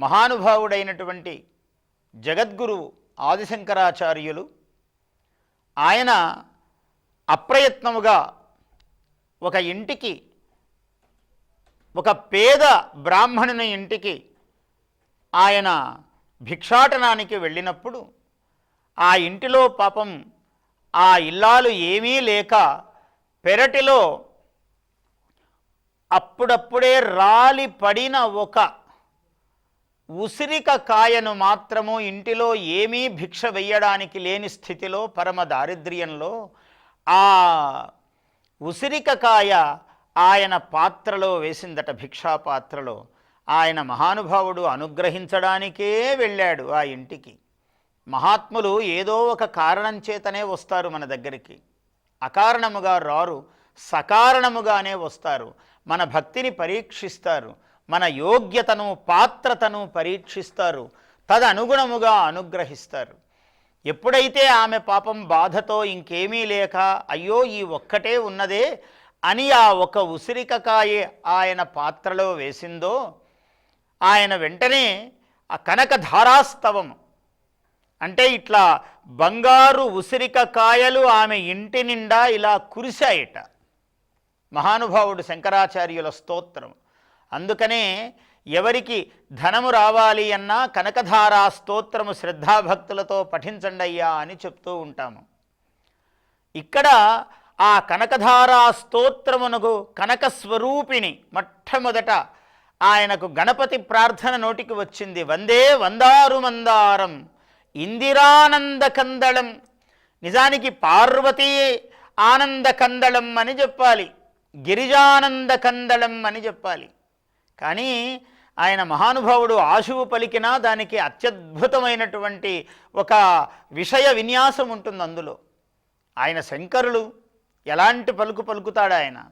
మహానుభావుడైనటువంటి జగద్గురువు ఆదిశంకరాచార్యులు ఆయన అప్రయత్నముగా ఒక ఇంటికి ఒక పేద బ్రాహ్మణుని ఇంటికి ఆయన భిక్షాటనానికి వెళ్ళినప్పుడు ఆ ఇంటిలో పాపం ఆ ఇల్లాలు ఏమీ లేక పెరటిలో అప్పుడప్పుడే రాలి పడిన ఒక ఉసిరిక కాయను మాత్రము ఇంటిలో ఏమీ భిక్ష వెయ్యడానికి లేని స్థితిలో పరమ దారిద్ర్యంలో ఆ ఉసిరిక కాయ ఆయన పాత్రలో వేసిందట భిక్షా పాత్రలో. ఆయన మహానుభావుడు అనుగ్రహించడానికే వెళ్ళాడు ఆ ఇంటికి. మహాత్ములు ఏదో ఒక కారణం చేతనే వస్తారు మన దగ్గరికి. అకారణముగా రారు సకారణముగానే వస్తారు. మన భక్తిని పరీక్షిస్తారు. మన యోగ్యతను పాత్రతను పరీక్షిస్తారు. తదనుగుణముగా అనుగ్రహిస్తారు. ఎప్పుడైతే ఆమె పాపం బాధతో ఇంకేమీ లేక అయ్యో ఈ ఒక్కటే ఉన్నదే అని ఆ ఒక ఉసిరికకాయే ఆయన పాత్రలో వేసిందో ఆయన వెంటనే ఆ కనక ధారాస్తవం అంటే ఇట్లా బంగారు ఉసిరిక కాయలు ఆమె ఇంటి నిండా ఇలా కురిశాయట. మహానుభావుడు శంకరాచార్యుల స్తోత్రం. అందుకనే ఎవరికి ధనము రావాలి అన్నా కనకధారా స్తోత్రము శ్రద్ధాభక్తులతో పఠించండి అయ్యా అని చెప్తూ ఉంటాము. ఇక్కడ ఆ కనకధారా స్తోత్రమునకు కనక స్వరూపిణి మొట్టమొదట ఆయనకు గణపతి ప్రార్థన నోటికి వచ్చింది. వందే వందారు మందారం ఇందిరానంద కందళం నిజానికి పార్వతీ ఆనంద కందళం అని చెప్పాలి గిరిజానంద కందళం అని చెప్పాలి. కానీ ఆయన మహానుభావుడు ఆశువు పలికినా దానికి అత్యద్భుతమైనటువంటి ఒక విషయ విన్యాసం ఉంటుంది అందులో. ఆయన శంకరులు ఎలాంటి పలుకు పలుకుతాడు ఆయన?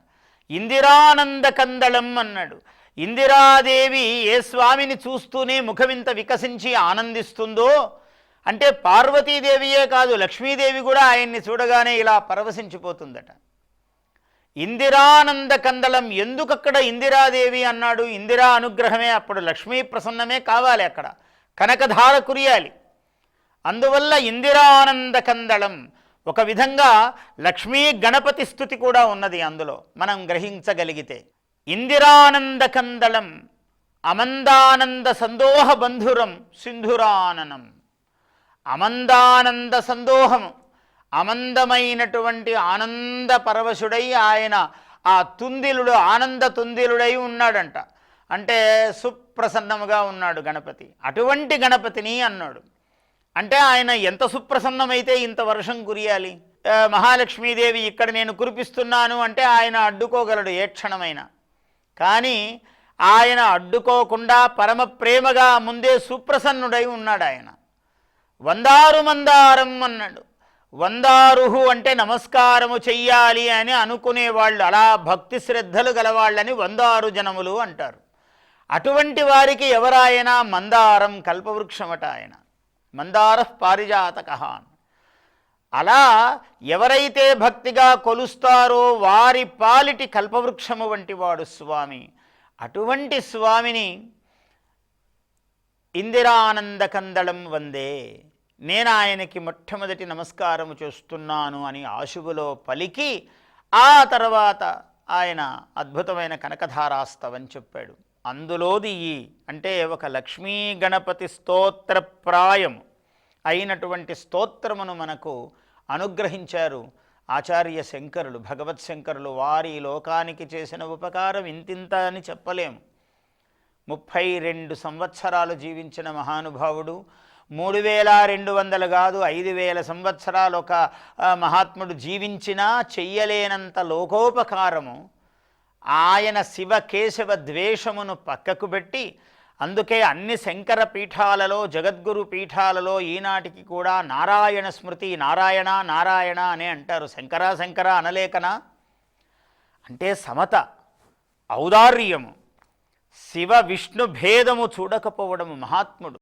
ఇందిరానంద కందళం అన్నాడు. ఇందిరాదేవి ఏ స్వామిని చూస్తూనే ముఖమింత వికసించి ఆనందిస్తుందో అంటే పార్వతీదేవియే కాదు లక్ష్మీదేవి కూడా ఆయన్ని చూడగానే ఇలా పరవశించిపోతుందట. ఇందిరానంద కందళం ఎందుకు అక్కడ ఇందిరాదేవి అన్నాడు? ఇందిరా అనుగ్రహమే అప్పుడు లక్ష్మీ ప్రసన్నమే కావాలి అక్కడ. కనకధార కురియాలి. అందువల్ల ఇందిరానంద కందళం ఒక విధంగా లక్ష్మీ గణపతి స్థుతి కూడా ఉన్నది అందులో మనం గ్రహించగలిగితే. ఇందిరానంద కందళం అమందానంద సందోహ బంధురం సింధురాననం. అమందానంద సందోహము. అమందమైనటువంటి ఆనంద పరవశుడై ఆయన ఆ తుందిలుడు ఆనంద తుందిలుడై ఉన్నాడంట. అంటే సుప్రసన్నముగా ఉన్నాడు గణపతి. అటువంటి గణపతిని అన్నాడు. అంటే ఆయన ఎంత సుప్రసన్నమైతే ఇంత వర్షం కురియాలి. మహాలక్ష్మీదేవి ఇక్కడ నేను కురిపిస్తున్నాను అంటే ఆయన అడ్డుకోగలడు ఏ క్షణమైనా. కానీ ఆయన అడ్డుకోకుండా పరమ ప్రేమగా ముందే సుప్రసన్నుడై ఉన్నాడు ఆయన వందారు మందారం అన్నాడు. వందారుహు అంటే నమస్కారము చెయ్యాలి అని అనుకునేవాళ్ళు. అలా భక్తి శ్రద్ధలు గలవాళ్ళని వందారు జనములు అంటారు. అటువంటి వారికి ఎవరాయన? మందారం కల్పవృక్షమట ఆయన. మందార పారిజాతక అలా ఎవరైతే భక్తిగా కొలుస్తారో వారి పాలిటి కల్పవృక్షము వంటి వాడు స్వామి. అటువంటి స్వామిని ఇందిరానంద కందళం వందే. నేను ఆయనకి మొట్టమొదటి నమస్కారం చేస్తున్నాను అని ఆశువులో పలికి ఆ తర్వాత ఆయన అద్భుతమైన కనకధారాస్తవం చెప్పాడు. అందులోది ఈ అంటే ఒక లక్ష్మీ గణపతి స్తోత్ర ప్రాయం అయినటువంటి స్తోత్రమును మనకు అనుగ్రహించారు ఆచార్య శంకరులు భగవత్ శంకరులు. వారి లోకానికి చేసిన ఉపకారం ఇంతింత అని చెప్పలేము. ముప్పై రెండు సంవత్సరాలు జీవించిన మహానుభావుడు మూడు వేల రెండు వందలు కాదు ఐదు వేల సంవత్సరాలు ఒక మహాత్ముడు జీవించినా చెయ్యలేనంత లోకోపకారము. ఆయన శివ కేశవ ద్వేషమును పక్కకు పెట్టి అందుకే అన్ని శంకర పీఠాలలో జగద్గురు పీఠాలలో ఈనాటికి కూడా నారాయణ స్మృతి నారాయణ నారాయణ అనే అంటారు. శంకర శంకర అనలేకనా. అంటే సమత ఔదార్యము శివ విష్ణు భేదము చూడకపోవడము మహాత్ముడు.